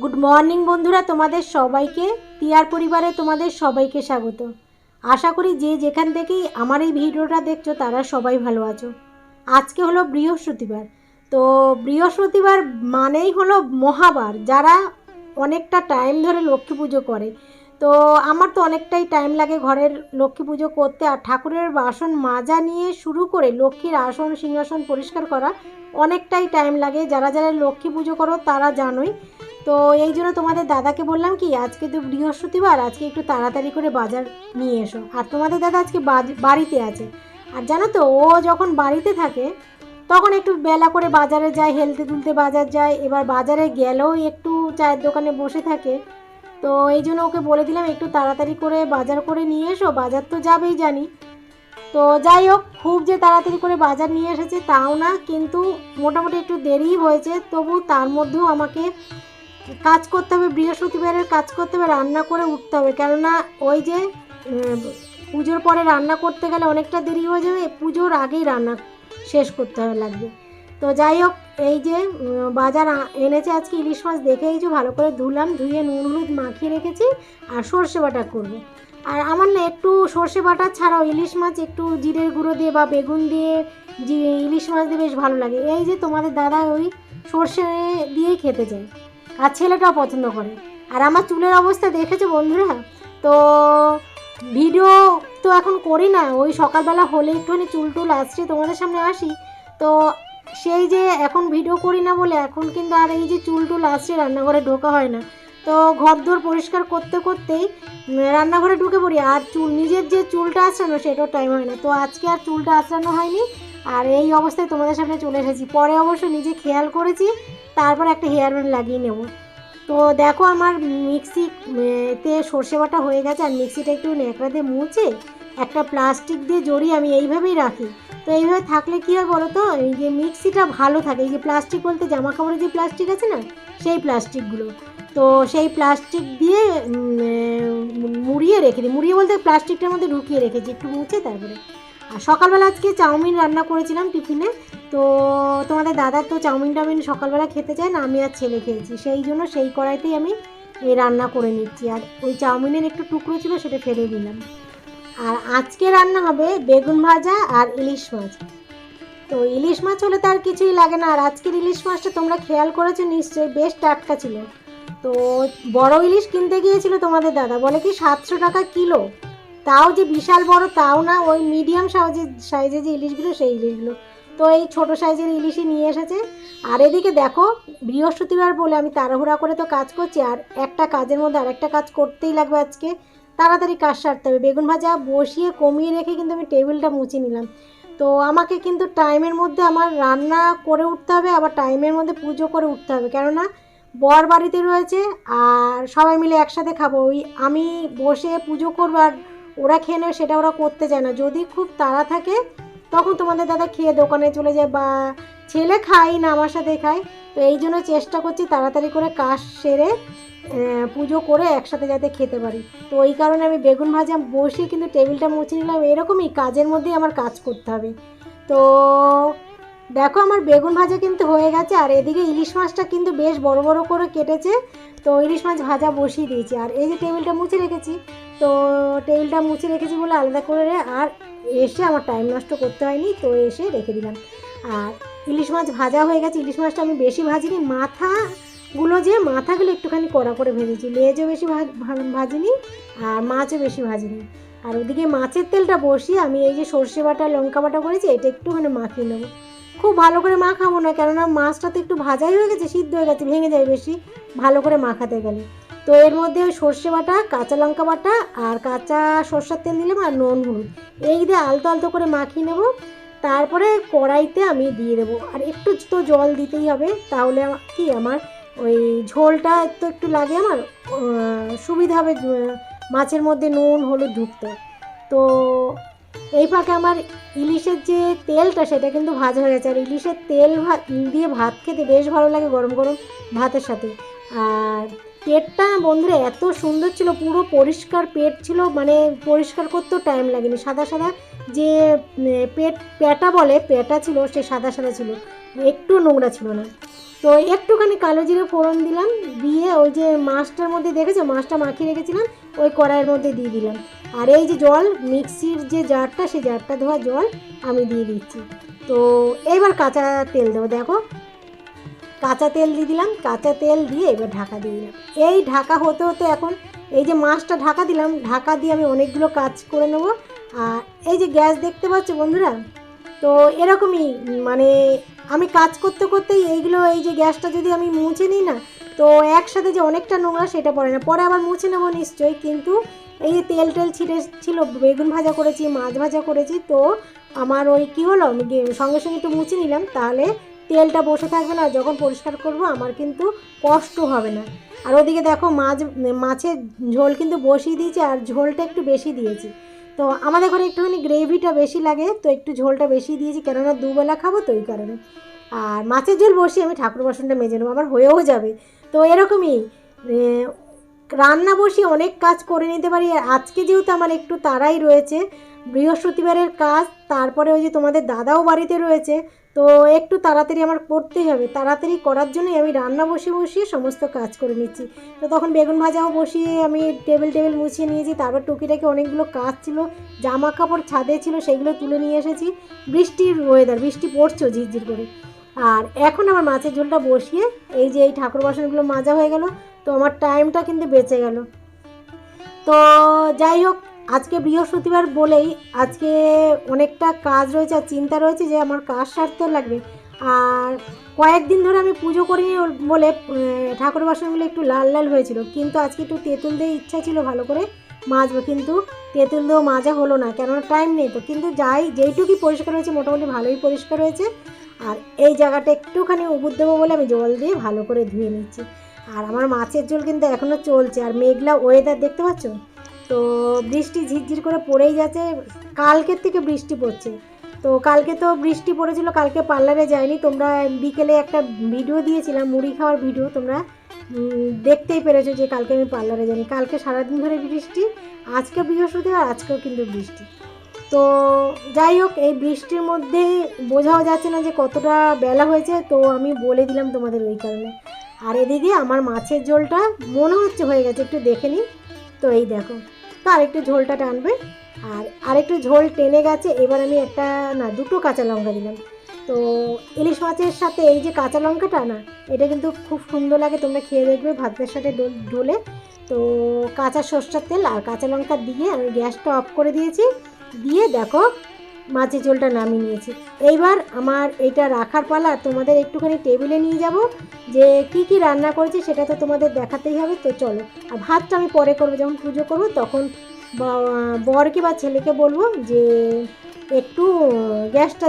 Good morning বন্ধুরা, তোমাদের সবাইকে টিয়ার পরিবারে তোমাদের সবাইকে স্বাগত। আশা করি যে যেখান থেকেই আমার এই ভিডিওটা দেখছ, তারা সবাই ভালো আছো। আজকে হলো বৃহস্পতিবার। তো বৃহস্পতিবার মানেই হলো মহাবার, যারা অনেকটা টাইম ধরে লক্ষ্মী পুজো করে। তো আমার তো অনেকটাই টাইম লাগে ঘরের লক্ষ্মী পুজো করতে। আর ঠাকুরের বাসন মাজা নিয়ে শুরু করে লক্ষ্মীর আসন, সিংহাসন পরিষ্কার করা অনেকটাই টাইম লাগে। যারা যারা লক্ষ্মী পুজো করো তারা জানোই। তো এই জন্য তোমাদের দাদাকে বললাম কি, আজকে তো বৃহস্পতিবার, আজকে একটু তাড়াতাড়ি করে বাজার নিয়ে এসো। আর তোমাদের দাদা আজকে বাড়িতে আছে। আর জানো তো, ও যখন বাড়িতে থাকে, তখন একটু বেলা করে বাজারে যায় হেলতে তুলতে বাজার যায়। এবার বাজারে গেলেও একটু চায়ের দোকানে বসে থাকে। তো এই জন্য ওকে বলে দিলাম, একটু তাড়াতাড়ি করে বাজার করে নিয়ে এসো, বাজার তো যাবেই জানি। তো যাই হোক, খুব যে তাড়াতাড়ি করে বাজার নিয়ে এসেছে তাও না, কিন্তু মোটামুটি একটু দেরিই হয়েছে, তবু তার মধ্যেও আমাকে কাজ করতে হবে, বৃহস্পতিবারের কাজ করতে হবে, রান্না করে উঠতে হবে। কেননা ওই যে পুজোর পরে রান্না করতে গেলে অনেকটা দেরি হয়ে যাবে, পুজোর আগেই রান্না শেষ করতে হবে লাগবে। তো যাই হোক এই যে বাজার এনেছে আজকে ইলিশ মাছ দেখেই যে ভালো করে ধুলাম, ধুয়ে নুন হলুদ মাখিয়ে রেখেছি আর সর্ষে বাটা করব। আর আমার না একটু সর্ষে বাটা ছাড়াও ইলিশ মাছ একটু জিরের গুঁড়ো দিয়ে বা বেগুন দিয়ে ইলিশ মাছ দিয়ে বেশ ভালো লাগে। এই যে তোমাদের দাদা ওই সর্ষে দিয়েই খেতে চায় আর ছেলেটাও পছন্দ করে। আর আমার চুলের অবস্থা দেখেছ বন্ধুরা? তো ভিডিও তো এখন করি না, ওই সকালবেলা হলে একটুখানি চুল টুল আসছে, তোমাদের সামনে আসি। তো সেই যে এখন ভিডিও করি না বলে এখন কিন্তু আর এই যে চুল টুল আসছে, রান্নাঘরে ঢোকা হয় না। তো ঘর দোর পরিষ্কার করতে করতেই রান্নাঘরে ঢুকে পড়ি। আর চুল, নিজের যে চুলটা আঁচড়ানো সেটাও টাইম হয় না। তো আজকে আর চুলটা আঁচড়ানো হয়নি। আর এই অবস্থায় তোমাদের সামনে চলে এসেছি। পরে অবশ্য নিজে খেয়াল করেছি, তারপর একটা হেয়ার ব্যান্ড লাগিয়ে নেব। তো দেখো আমার মিক্সিতে সর্ষে বাটা হয়ে গেছে, আর মিক্সিটা একটু ন্যাকড়া দিয়ে মুছে একটা প্লাস্টিক দিয়ে জড়িয়ে আমি এইভাবেই রাখি। তো এইভাবে থাকলে কী হয় বলো তো? এই যে মিক্সিটা ভালো থাকে, এই যে প্লাস্টিক বলতে জামা কাপড়ের যে প্লাস্টিক আছে না, সেই প্লাস্টিকগুলো। তো সেই প্লাস্টিক দিয়ে মুড়িয়ে রেখে দিই। মুড়িয়ে বলতে প্লাস্টিকটার মধ্যে ঢুকিয়ে রেখেছি, একটু মুছে তারপরে। আর সকালবেলা আজকে চাউমিন রান্না করেছিলাম টিফিনে। তো তোমাদের দাদার তো চাউমিন টাউমিন সকালবেলা খেতে চায় না, আমি আর ছেলে খেয়েছি। সেই জন্য সেই কড়াইতেই আমি রান্না করে নিচ্ছি। আর ওই চাউমিনের একটু টুকরো ছিল, সেটা ফেলে দিলাম। আর আজকে রান্না হবে বেগুন ভাজা আর ইলিশ মাছ। তো ইলিশ মাছ হলে তো আর কিছুই লাগে না, আর আজকের ইলিশ মাছটা তোমরা খেয়াল করেছ নিশ্চয়ই, বেশ টাটকা ছিল। তো বড় ইলিশ কিনতে গিয়েছিল তোমাদের দাদা, বলে কি সাতশো টাকা কিলো? তাও যে বিশাল বড় তাও না, ওই মিডিয়াম সাইজের সাইজের যে ইলিশগুলো, সেই ইলিশগুলো। তো এই ছোট সাইজের ইলিশই নিয়ে এসেছে। আর এদিকে দেখো, বৃহস্পতিবার বলে আমি তাড়াহুড়া করে তো কাজ করছি, আর একটা কাজের মধ্যে আরেকটা কাজ করতেই লাগবে আজকে। তাড়াতাড়ি কাজ সারতে হবে। বেগুন ভাজা বসিয়ে কমিয়ে রেখে কিন্তু আমি টেবিলটা মুছে নিলাম। তো আমাকে কিন্তু টাইমের মধ্যে আমার রান্না করে উঠতে হবে, আবার টাইমের মধ্যে পুজো করে উঠতে হবে। কেননা বর বাড়িতে রয়েছে আর সবাই মিলে একসাথে খাব। ওই আমি বসে পুজো করব আর ওরা খেয়ে নেবে সেটা ওরা করতে চায় না। যদি খুব তাড়া থাকে, তখন তোমাদের দাদা খেয়ে দোকানে চলে যায় বা ছেলে খাই না, আমার সাথে খায়। তো এই জন্য চেষ্টা করছি তাড়াতাড়ি করে কাজ সেরে পুজো করে একসাথে যাতে খেতে পারি। তো ওই কারণে আমি বেগুন ভাজা বসিয়ে কিন্তু টেবিলটা মুছে নিলাম। এরকমই কাজের মধ্যেই আমার কাজ করতে হবে। তো দেখো আমার বেগুন ভাজা কিন্তু হয়ে গেছে, আর এদিকে ইলিশ মাছটা কিন্তু বেশ বড় বড় করে কেটেছে। তো ইলিশ মাছ ভাজা বসিয়ে দিয়েছি। আর এই যে টেবিলটা মুছে রেখেছি, তো টেবিলটা মুছে রেখেছি বলে আলাদা করে আর এসে আমার টাইম নষ্ট করতে হয়নি, তো এসে রেখে দিলাম। আর ইলিশ মাছ ভাজা হয়ে গেছে। ইলিশ মাছটা আমি বেশি ভাজিনি মাথাগুলো যে মাথাগুলো একটুখানি কড়া করে ভেজেছি। লেজও বেশি ভাজিনি আর মাছও বেশি ভাজিনি। আর ওদিকে মাছের তেলটা বসিয়ে আমি এই যে সর্ষে বাটা, লঙ্কা বাটা করেছি, এটা একটুখানি মাখিয়ে নেব। খুব ভালো করে মাখাবো না, কেননা মাছটা তো একটু ভাজাই হয়ে গেছে, সিদ্ধ হয়ে গেছে, ভেঙে যায় বেশি। ভালো করে মাখাতে গেলে। তো এর মধ্যে ওই সর্ষে বাটা, কাঁচা লঙ্কা বাটা আর কাঁচা সর্ষের তেল দিলাম আর নুন, হলুদ। এই দিয়ে আলতো আলতো করে মাখিয়ে নেব। তারপরে কড়াইতে আমি দিয়ে দেবো। আর একটু তো জল দিতেই হবে, তাহলে কি আমার ওই ঝোলটা তো একটু লাগে আমার সুবিধা হবে মাছের মধ্যে নুন, হলুদ ঢুকতে। তো এই ফাঁকে আমার ইলিশের যে তেলটা সেটা কিন্তু ভাজা হয়ে গেছে। আর ইলিশের তেল দিয়ে ভাত খেতে বেশ ভালো লাগে গরম গরম ভাতের সাথে। আর পেটটা বন্ধুরা এত সুন্দর ছিল, পুরো পরিষ্কার পেট ছিল মানে পরিষ্কার করতেও টাইম লাগেনি। সাদা সাদা যে পেট পেটা বলে পেটা ছিল, সে সাদা সাদা ছিল। একটু নোংরা ছিল না। তো একটুখানি কালো জিরে ফোড়ন দিলাম, দিয়ে ওই যে মাছটার মধ্যে দেখেছ? মাছটা মাখিয়ে রেখেছিলাম, ওই কড়াইয়ের মধ্যে দিয়ে দিলাম। আর এই যে জল, মিক্সির যে জারটা সেই জারটা ধোয়া জল আমি দিয়ে দিচ্ছি। তো এইবার কাঁচা তেল দেবো, দেখো। কাঁচা তেল দিয়ে দিলাম, কাঁচা তেল দিয়ে এবার ঢাকা দিয়ে দিলাম। এই ঢাকা হতে হতে এখন এই যে মাছটা ঢাকা দিলাম, ঢাকা দিয়ে আমি অনেকগুলো কাজ করে নেব। আর এই যে গ্যাস দেখতে পাচ্ছ বন্ধুরা? তো এরকমই মানে আমি কাজ করতে করতেই এইগুলো, এই যে গ্যাসটা যদি আমি মুছে নিই না, তো একসাথে যে অনেকটা নোংরা সেটা পড়ে না। পরে আবার মুছে নেব নিশ্চয়ই, কিন্তু এই যে তেল টেল ছিটে, ছিল, বেগুন ভাজা করেছি, মাছ ভাজা করেছি, তো আমার ওই কী হলো, আমি সঙ্গে সঙ্গে একটু মুছে নিলাম, তাহলে তেলটা বসে থাকবে না যখন পরিষ্কার করব, আমার কিন্তু কষ্ট হবে না। আর ওদিকে দেখো মাছ, মাছের ঝোল কিন্তু বসিয়ে দিয়েছি, আর ঝোলটা একটু বেশি দিয়েছি। তো আমাদের ঘরে একটুখানি গ্রেভিটা বেশি লাগে, তো একটু ঝোলটা বেশি দিয়েছি, কেননা দুবেলা খাব তো ওই কারণে। আর মাছের ঝোল বসিয়ে আমি ঠাকুর বাসনটা মেজে নেব, আমার হয়েও যাবে। তো এরকমই রান্না বসিয়ে অনেক কাজ করে নিতে পারি আজকে যেহেতু আমার একটু তারাই রয়েছে, বৃহস্পতিবারের কাজ, তারপরে ওই যে তোমাদের দাদাও বাড়িতে রয়েছে তো একটু তাড়াতাড়ি আমার করতেই হবে। তাড়াতাড়ি করার জন্যই আমি রান্না বসিয়ে বসিয়ে সমস্ত কাজ করে নিচ্ছি। তো তখন বেগুন ভাজাও বসিয়ে আমি টেবিল টেবিল মুছিয়ে নিয়েছি। তারপর টুকিটাকি অনেকগুলো কাজ ছিল। জামা কাপড় ছাদে ছিল, সেগুলো তুলে নিয়ে এসেছি। বৃষ্টির ওয়েদার বৃষ্টি পড়ছো ঝিরঝির করে। আর এখন আমার মাছের ঝোলটা বসিয়ে এই যে এই ঠাকুর বাসনগুলো মাজা হয়ে গেল। তো আমার টাইমটা কিন্তু বেঁচে গেল। তো যাই হোক আজকে বৃহস্পতিবার বলেই আজকে অনেকটা কাজ রয়েছে আর চিন্তা রয়েছে যে আমার কাজ সারতে লাগবে। আর কয়েকদিন ধরে আমি পুজো করিনি বলে ঠাকুর বাসনগুলো একটু লাল লাল হয়েছিল। কিন্তু আজকে একটু তেঁতুল দিয়ে ইচ্ছা ছিল ভালো করে মাজবো, কিন্তু তেঁতুল দিয়েও মাজা হলো না, কেননা টাইম নেই তো। কিন্তু যাই, যেইটুকুই পরিষ্কার হয়েছে, মোটামুটি ভালোই পরিষ্কার হয়েছে। আর এই জায়গাটা একটুখানি উবুর দেবো বলে আমি জল দিয়ে ভালো করে ধুয়ে নিচ্ছি। আর আমার মাছের ঝোল কিন্তু এখনও চলছে, আর মেঘলা ওয়েদার দেখতে পাচ্ছ? তো বৃষ্টি ঝিরঝির করে পড়েই যাচ্ছে। কালকের থেকে বৃষ্টি পড়ছে। তো কালকে তো বৃষ্টি পড়েছিল, কালকে পার্লারে যায়নি। তোমরা বিকেলে একটা ভিডিও দিয়েছিলাম, মুড়ি খাওয়ার ভিডিও, তোমরা দেখতেই পেরেছ যে কালকে আমি পার্লারে যাইনি। কালকে সারাদিন ধরে বৃষ্টি, আজকে বৃহস্পতিবার আজকেও কিন্তু বৃষ্টি। তো যাই হোক, এই বৃষ্টির মধ্যে বোঝাও যাচ্ছে না যে কতটা বেলা হয়েছে, তো আমি বলে দিলাম তোমাদের ওই কারণে। আর এদিকে আমার মাছের ঝোলটা মনে হচ্ছে হয়ে গেছে, একটু দেখে নিই। তো এই দেখো। আরেকটু ঝোলটা টানবে। আর আরেকটু ঝোল টেনে গেছে, এবার আমি একটা, না, দুটো কাঁচা লঙ্কা দিলাম। তো ইলিশ মাছের সাথে এই যে কাঁচা লঙ্কাটা না, এটা কিন্তু খুব সুন্দর লাগে, তোমরা খেয়ে দেখবে ভাতের সাথে ডোল- তো কাঁচা সর্ষার তেল আর কাঁচা লঙ্কা দিয়ে আমি গ্যাসটা অফ করে দিয়েছি। দিয়ে দেখো মাছের ঝোলটা নামিয়ে নিয়েছি। এইবার আমার এটা রাখার পালা তোমাদের একটুখানি টেবিলে নিয়ে যাব, যে কি কি রান্না করেছি সেটা তো তোমাদের দেখাতেই হবে। তো চলো, আর ভাতটা আমি পরে করব, যখন পুজো করব তখন বরকে বা ছেলেকে বলব যে একটু গ্যাসটা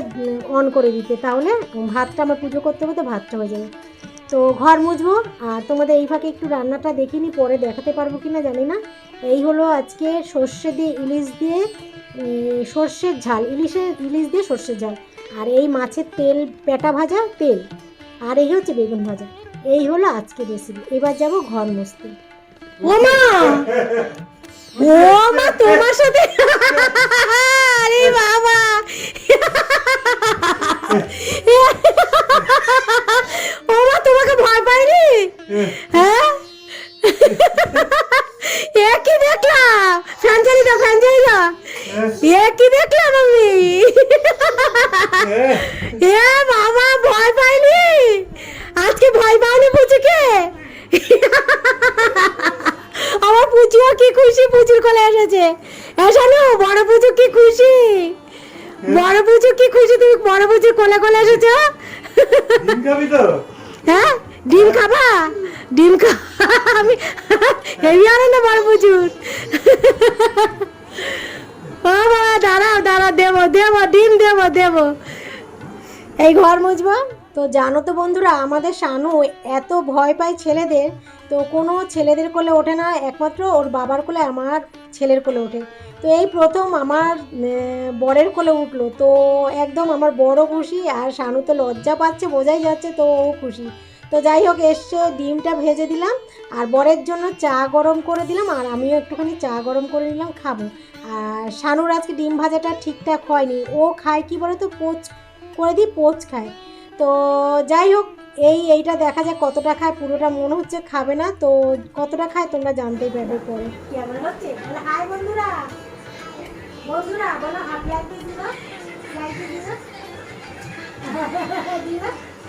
অন করে দিতে, তাহলে ভাতটা আমার পুজো করতে করতে ভাতটা হয়ে যাবে। তো ঘর মুছবো, আর তোমাদের এই ফাঁকে একটু রান্নাটা দেখিনি পরে দেখাতে পারব কি না জানি না। এই হলো আজকে সর্ষে দিয়ে ইলিশ দিয়ে সর্ষের ঝাল, ইলিশে, ইলিশ দিয়ে সর্ষের ঝাল। আর এই মাছের তেল, পেটা ভাজা, তেল। আর এই হচ্ছে বেগুন ভাজা। এই হলো আজকে রেসিপি এবার যাব ঘর মুছতে। ও মা! ও মা, তোমার সাথে? আরে বাবা ও মা তোমাকে ভয় পাইনি হ্যাঁ? এ কি দেখলাম ফ্যান চালি দাও। ফ্যান দাও এ কি দেখলাম আমি এ বাবা ভয় পাইনি আজকে ভয় পাইনি পুচুকে? আমার পুচুও কি খুশি? পুচুর কোলে এসেছে। এসানো বড় পুচু কি খুশি? বড় পুচু কি খুশি? তুমি বড় পুচুর কোলে কোলে এসেছ? হ্যাঁ? ডিম খাবা? ডিম খা আমি হেভি আনন্দ বড় প্রচুর। ও বাবা, দাঁড়াও দাঁড়াও, দেবো দেবো, ডিম দেবো দেবো। এই ঘর মুছবো। তো জানো তো বন্ধুরা, আমাদের শানু এত ভয় পায় ছেলেদের, তো কোনো ছেলেদের কোলে ওঠে না, একমাত্র ওর বাবার কোলে, আমার ছেলের কোলে ওঠে। তো এই প্রথম আমার বরের কোলে উঠল। তো একদম আমার বড় খুশি, আর শানু তো লজ্জা পাচ্ছে, বোঝাই যাচ্ছে তো ও খুশি। তো যাই হোক এসছে ডিমটা ভেজে দিলাম, আর বরের জন্য চা গরম করে দিলাম, আর আমিও একটুখানি চা গরম করে নিলাম, খাব। আর শানুর আজকে ডিম ভাজাটা ঠিকঠাক হয়নি, ও খায় কি বলে তো পোচ করে দিই পোচ খায়। তো যাই হোক, এই এইটা দেখা যায় কতটা খায়, পুরোটা মনে হচ্ছে খাবে না, তো কতটা খায় তোমরা জানতেই পারবে পরে। বন্ধুরা। বলো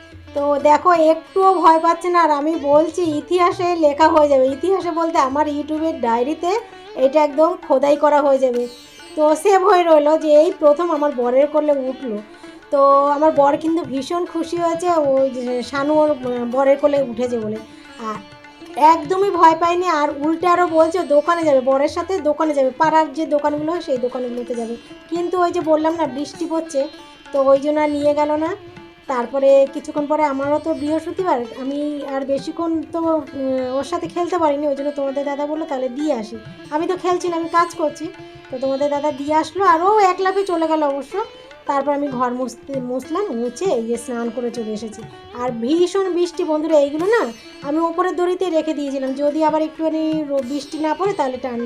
তো দেখো, একটুও ভয় পাচ্ছে না। আর আমি বলছি, ইতিহাসে লেখা হয়ে যাবে। ইতিহাসে বলতে আমার ইউটিউবের ডায়েরিতে এটা একদম খোদাই করা হয়ে যাবে। তো সেভ হয়ে রইল যে এই প্রথম আমার বরের করলে উঠল। তো আমার বর কিন্তু ভীষণ খুশি হয়েছে, ওই শানু ওর বরের কোলে উঠেছে বলে। আর একদমই ভয় পায়নি, আর উল্টে আরও বলছে, দোকানে যাবে, বরের সাথে দোকানে যাবে, পাড়ার যে দোকানগুলো, সেই দোকানগুলোতে যাবে। কিন্তু ওই যে বললাম না, বৃষ্টি পড়ছে, তো ওই জন্য নিয়ে গেল না। তারপরে কিছুক্ষণ পরে আমারও তো বৃহস্পতিবার, আমি আর বেশিক্ষণ তো ওর সাথে খেলতে পারিনি, ওই জন্য তোমাদের দাদা বলল তাহলে দিয়ে আসি। আমি তো খেলছি না, আমি কাজ করছি, তো তোমাদের দাদা দিয়ে আসলো, আর ও এক লাফে চলে গেল অবশ্য। তারপর আমি ঘর মুছতে, মুছলাম, মুছে এই যে স্নান করে চলে এসেছি। আর ভীষণ বৃষ্টি বন্ধুরা, এইগুলো না আমি ওপরের দড়িতে রেখে দিয়েছিলাম, যদি আবার একটুখানি বৃষ্টি না পড়ে তাহলে টান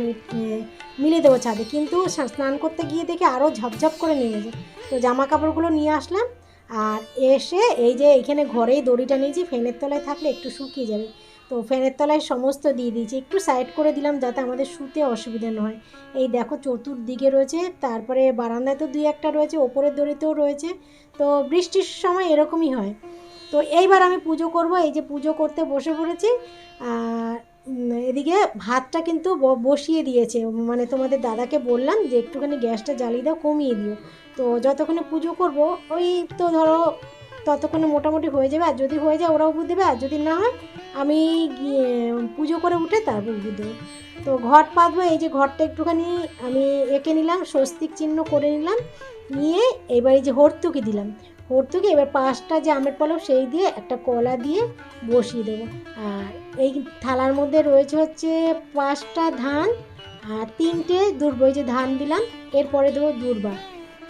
মিলে দেবো ছাদে। কিন্তু স্নান করতে গিয়ে দেখে আরও ঝপঝপ করে নেমেছে। তো জামা কাপড়গুলো নিয়ে আসলাম আর এসে এই যে এখানে ঘরেই দড়িটা নিয়েছি, ফ্যানের তলায় থাকলে একটু শুকিয়ে যাবে। তো ফ্যানের তলায় সমস্ত দিয়ে দিয়েছি, একটু সাইড করে দিলাম যাতে আমাদের শুতে অসুবিধা না হয়। এই দেখো চতুর্দিকে রয়েছে, তারপরে বারান্দায় তো দুই একটা রয়েছে, ওপরের দড়িতেও রয়েছে, তো বৃষ্টির সময় এরকমই হয়। তো এইবার আমি পুজো করব, এই যে পুজো করতে বসে পড়েছি, আর এদিকে ভাতটা কিন্তু বসিয়ে দিয়েছে। মানে তোমাদের দাদাকে বললাম যে, একটুখানি গ্যাসটা জ্বালিয়ে দাও, কমিয়ে দিও। তো যতক্ষণে পুজো করব, ওই তো ধরো ততক্ষণে মোটামুটি হয়ে যাবে। আর যদি হয়ে যায়, ওরাও বুঝ দেবে আর যদি না হয়, আমি গিয়ে পুজো করে উঠে তারপর বুঝ দেবো তো ঘট পাতবো, এই যে ঘরটা একটুখানি আমি এঁকে নিলাম, স্বস্তিক চিহ্ন করে নিলাম, নিয়ে এবার এই যে হর্তুকি দিলাম। হর্তুকি এবার পাঁচটা যে আমের পলব সেই দিয়ে একটা কলা দিয়ে বসিয়ে দেবো। আর এই থালার মধ্যে রয়েছে হচ্ছে পাঁচটা ধান আর তিনটে দুর্বা যে ধান দিলাম, এরপরে দেবো দুর্বা।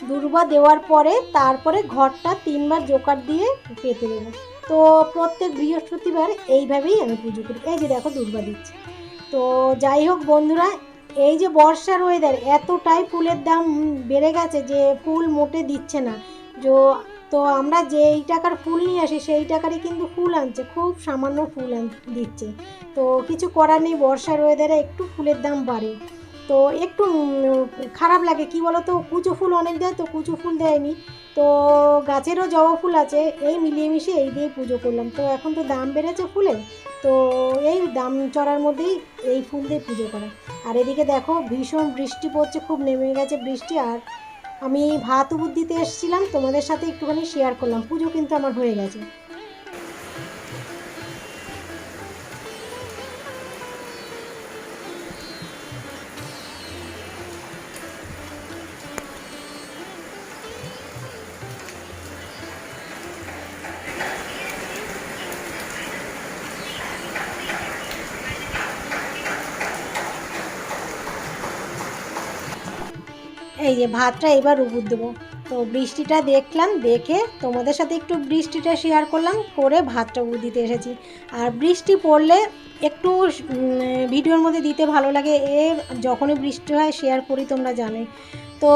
দুর্বা দেওয়ার পরে তারপরে ঘরটা তিনবার জোকার দিয়ে পেতে দেবো। তো প্রত্যেক বৃহস্পতিবার এইভাবেই আমি পুজো করি। এই যে দেখো দুর্বা দিচ্ছি। তো যাই হোক বন্ধুরা, এই যে বর্ষার ওয়েদার এতটাই ফুলের দাম বেড়ে গেছে যে ফুল মোটে দিচ্ছে না। যে তো আমরা যেই টাকার ফুল নিয়ে আসি, সেই টাকারই কিন্তু ফুল আনছে, খুব সামান্য ফুল দিচ্ছে। তো কিছু করার নেই বর্ষার ওয়েদারে একটু ফুলের দাম বাড়ে। তো একটু খারাপ লাগে, কি বলো তো কুচো ফুল অনেক দেয় তো কুচো ফুল দেয়নি। তো গাছেরও জবা ফুল আছে, এই মিলিয়ে মিশিয়ে এই দিয়ে পুজো করলাম। তো এখন তো দাম বেড়েছে ফুলের তো এই দাম চড়ার মধ্যেই এই ফুল দিয়ে পুজো করা। আর এদিকে দেখো, ভীষণ বৃষ্টি পড়ছে, খুব নেমে গেছে বৃষ্টি, আর আমি ভাত বুদ্ধিতে এসেছিলাম তোমাদের সাথে একটুখানি শেয়ার করলাম। পুজো কিন্তু আমার হয়ে গেছে। এই যে ভাতটা এবার উবুর দেবো। তো বৃষ্টিটা দেখলাম, দেখে তোমাদের সাথে একটু বৃষ্টিটা শেয়ার করলাম, করে ভাতটা উবুর দিতে এসেছি। আর বৃষ্টি পড়লে একটু ভিডিওর মধ্যে দিতে ভালো লাগে, এ যখনই বৃষ্টি হয় শেয়ার করি তোমরা জানোই। তো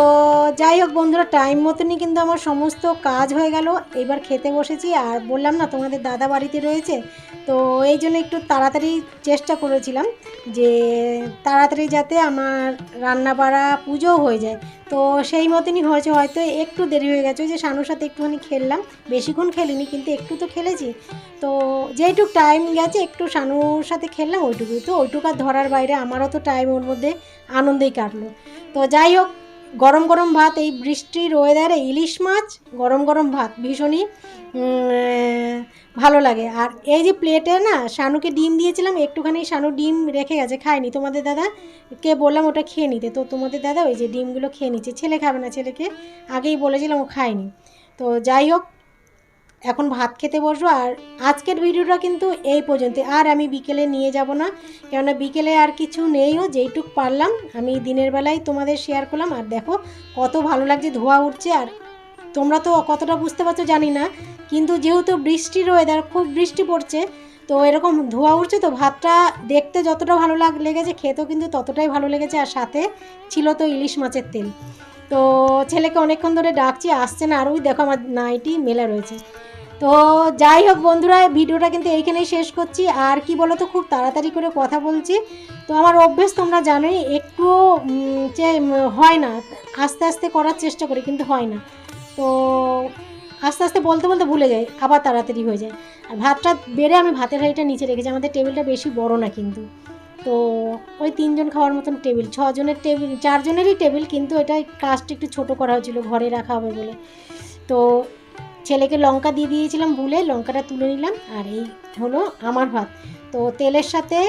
যাই হোক বন্ধুরা টাইম মতনই কিন্তু আমার সমস্ত কাজ হয়ে গেল। এবার খেতে বসেছি, আর বললাম না তোমাদের দাদা বাড়িতে রয়েছে তো এই জন্য একটু তাড়াতাড়ি চেষ্টা করেছিলাম যে তাড়াতাড়ি যাতে আমার রান্না বাড়া পুজো হয়ে যায়। তো সেই মতনই হয়েছে, হয়তো একটু দেরি হয়ে গেছে যে শানুর সাথে একটুখানি খেললাম। বেশিক্ষণ খেলিনি, কিন্তু একটু তো খেলেছি। তো যেইটুক টাইম গেছে, একটু শানুর সাথে খেললাম ওইটুকু তো ওইটুকু আর ধরার বাইরে আমারও তো টাইম ওর মধ্যে আনন্দেই কাটলো। তো যাই হোক গরম গরম ভাত, এই বৃষ্টির ওয়েদারে ইলিশ মাছ, গরম গরম ভাত ভীষণই ভালো লাগে। আর এই যে প্লেটে না, শানুকে ডিম দিয়েছিলাম, একটুখানি শানু ডিম রেখে গেছে, খায়নি। তোমাদের দাদা, কে বললাম ওটা খেয়ে নিতে। তো তোমাদের দাদা ওই যে ডিমগুলো খেয়ে নিচ্ছে। ছেলে খাবে না ছেলেকে, আগেই বলেছিলাম ও খায়নি। তো যাই হোক এখন ভাত খেতে বসবো আর আজকের ভিডিওটা কিন্তু এই পর্যন্ত আর আমি বিকেলে নিয়ে যাব না, কেননা বিকেলে আর কিছু নেইও যেইটুক পারলাম আমি দিনের বেলায় তোমাদের শেয়ার করলাম। আর দেখো কত ভালো লাগছে, ধোয়া উঠছে আর তোমরা তো কতটা বুঝতে পারছ জানি না, কিন্তু যেহেতু বৃষ্টির ওয়েদার খুব বৃষ্টি পড়ছে, তো এরকম ধোয়া উঠছে তো ভাতটা দেখতে যতটা ভালো লাগ, লেগেছে, খেতেও কিন্তু ততটাই ভালো লেগেছে আর সাথে ছিল তো ইলিশ মাছের তেল। তো ছেলেকে অনেকক্ষণ ধরে ডাকছি, আসছে না। আর ওই দেখো আমার নাইটি মেলা রয়েছে। তো যাই হোক বন্ধুরা, ভিডিওটা কিন্তু এইখানেই শেষ করছি। আর কি বলো তো খুব তাড়াতাড়ি করে কথা বলছি। তো আমার অভ্যেস তোমরা জানোই, একটু যে, হয় না, আস্তে আস্তে করার চেষ্টা করি, কিন্তু হয় না। তো আস্তে আস্তে বলতে বলতে ভুলে যাই, আবার তাড়াতাড়ি হয়ে যায়। আর ভাতটা বেড়ে আমি ভাতের হাঁড়িটা নিচে রেখেছি, আমাদের টেবিলটা বেশি বড় না কিন্তু। তো ওই তিনজন খাওয়ার মতন টেবিল, ছজনের টেবিল, চারজনেরই টেবিল, কিন্তু এটা কাজটা একটু ছোট করা হয়েছিল, ঘরে রাখা হবে বলে। তো ছেলেকে লঙ্কা দিয়ে দিয়েছিলাম ভুলে লঙ্কাটা তুলে নিলাম, আর এই হলো আমার ভাত। তো তেলের সাথে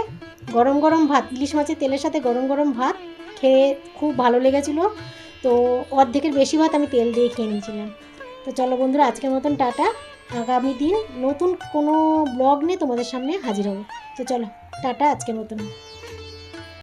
গরম গরম ভাত, ইলিশ মাছের তেলের সাথে গরম গরম ভাত খেয়ে খুব ভালো লেগেছিলো। তো অর্ধেকের বেশি ভাত আমি তেল দিয়ে খেয়ে নিয়েছিলাম। তো চলো বন্ধুরা, আজকের মতন টাটা। আগামী দিন নতুন কোনো ব্লগ নিয়ে তোমাদের সামনে হাজির হব। তো চলো, টাটা আজকের মতন।